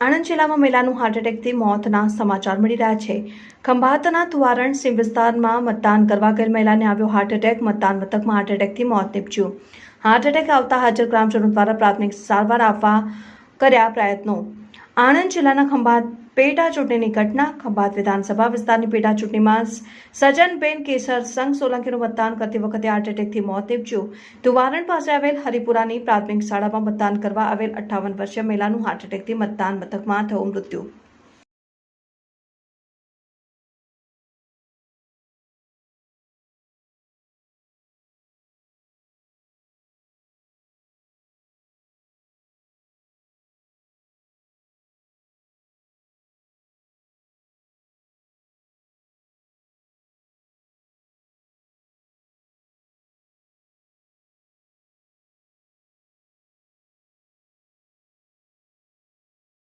આણંદ જિલ્લામાં મહિલાનું હાર્ટ એટેકથી મોતના સમાચાર મળી રહ્યા છે. ખંભાતના તુવારણ સિંહ વિસ્તારમાં મતદાન કરવા ગયેલ મહિલાને આવ્યો હાર્ટ એટેક મતદાન મથકમાં હાર્ટ એટેકથી મોત નીપજ્યું. હાર્ટ એટેક આવતા હાજર ગ્રામજનો દ્વારા પ્રાથમિક સારવાર આપવા કર્યા પ્રયત્નો. આણંદ જિલ્લાના ખંભાત પેટા ચૂંટણીની ઘટના, ખંભાત વિધાનસભા વિસ્તારની પેટા ચૂંટણીમાં સજનબેન કેસર સંઘ સોલંકીનું મતદાન કરતી વખતે હાર્ટ એટેકથી મોત નીપજ્યું. તુવારણ પાસે આવેલ હરિપુરાની પ્રાથમિક શાળામાં મતદાન કરવા આવેલ અઠ્ઠાવન વર્ષીય મહિલાનું હાર્ટ એટેકથી મતદાન મથકમાં થયું મૃત્યુ.